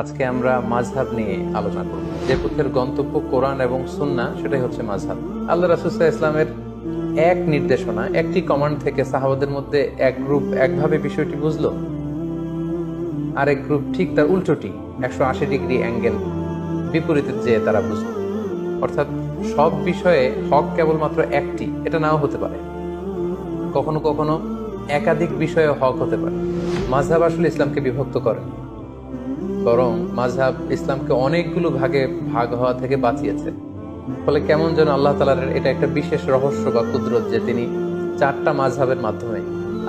আজকে আমরা মাঝহাব নিয়ে আলোচনা করব। যে পথের গন্তব্য কোরআন এবং সুন্না সেটাই হচ্ছে মাঝহাব আল্লাহ রাসুসাহ ইসলামের এক নির্দেশনা, একটি কমান্ড থেকে সাহাবাদের মধ্যে এক গ্রুপ একভাবে বিষয়টি বুঝলো। আরেক গ্রুপ ঠিক তার উল্টোটি, একশো আশি ডিগ্রি অ্যাঙ্গেল বিপরীতে যেয়ে তারা বুঝলো। অর্থাৎ সব বিষয়ে হক কেবলমাত্র একটি, এটা নাও হতে পারে। কখনো কখনো একাধিক বিষয়ে হক হতে পারে। মাঝহাব আসলে ইসলামকে বিভক্ত করে। বরং মাঝহাব ইসলামকে অনেকগুলো ভাগে ভাগ হওয়া থেকে বাঁচিয়েছে। ফলে কেমন যেন আল্লাহ তালার এটা একটা বিশেষ রহস্য বা কুদরত যে তিনি চারটা মাঝহাবের মাধ্যমে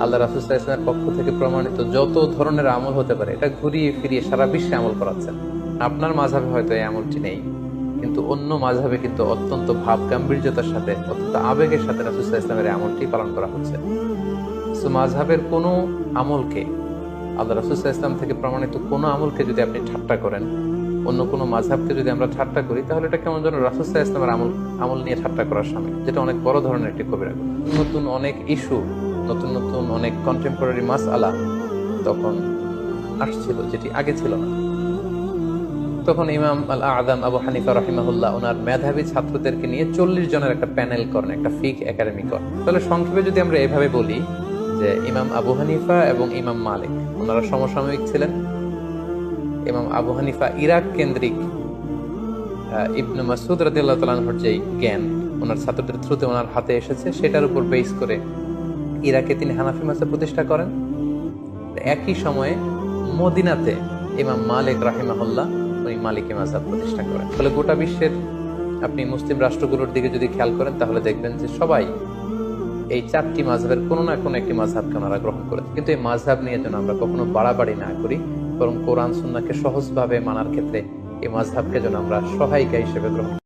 আল্লাহ রাসুল্লাহ ইসলামের পক্ষ থেকে প্রমাণিত যত ধরনের আমল হতে পারে, এটা ঘুরিয়ে ফিরিয়ে সারা বিশ্বে আমল করাচ্ছেন। আপনার মাঝহাবে হয়তো এই আমলটি নেই, কিন্তু অন্য মাঝহাবে কিন্তু অত্যন্ত ভাব গাম্ভীর্যতার সাথে, অত্যন্ত আবেগের সাথে রাসুল্লাহ ইসলামের আমলটি পালন করা হচ্ছে। সো মাঝহাবের কোনো আমলকে আল্লাহ রাসুল্লাহ ইসলাম থেকে প্রমাণিত কোনো আমলকে যদি আপনি ঠাট্টা করেন, অন্য কোনো মাঝহাবকে যদি আমরা ঠাট্টা করি, তাহলে এটা কেমন যেন রাসুল্লাহ ইসলামের আমল আমল নিয়ে ঠাট্টা করার সামিল, যেটা অনেক বড় ধরনের একটি কবিরা। নতুন অনেক ইস্যু, নতুন নতুন অনেক কন্টেম্পোরারি মাস আলা তখন আসছিল, যেটি আগে ছিল না তখন ইমাম আল আদম আবু হানিফা রহিমাহুল্লাহ ওনার মেধাবী ছাত্রদেরকে নিয়ে চল্লিশ জনের একটা প্যানেল করেন, একটা ফিক একাডেমি করেন তাহলে সংক্ষেপে যদি আমরা এভাবে বলি যে ইমাম আবু হানিফা এবং ইমাম মালিক। ওনারা সমসাময়িক ছিলেন। ইমাম আবু হানিফা ইরাক কেন্দ্রিক ইবনু মাসুদ রাদিয়াল্লাহু তাআলার যে জ্ঞান, ওনার ছাত্রদের থ্রুতে ওনার হাতে এসেছে, সেটার উপর বেস করে ইরাকে তিনি হানাফি মাসে প্রতিষ্ঠা করেন। একই সময়ে মদিনাতে ইমাম মালিক রাহিমাহুল্লাহ উনি মালিকি মাজাব প্রতিষ্ঠা করেন। ফলে গোটা বিশ্বের আপনি মুসলিম রাষ্ট্রগুলোর দিকে যদি খেয়াল করেন, তাহলে দেখবেন যে সবাই এই চারটি মাঝহের কোনো না কোনো একটি মাঝহাবকে আমরা গ্রহণ করেছে কিন্তু এই মাঝহাব নিয়ে যেন আমরা কখনো বাড়াবাড়ি না করি, বরং কোরআন সুন্নাকে সহজভাবে মানার ক্ষেত্রে এই মাঝহাবকে যেন আমরা সহায়িকা হিসেবে গ্রহণ করি।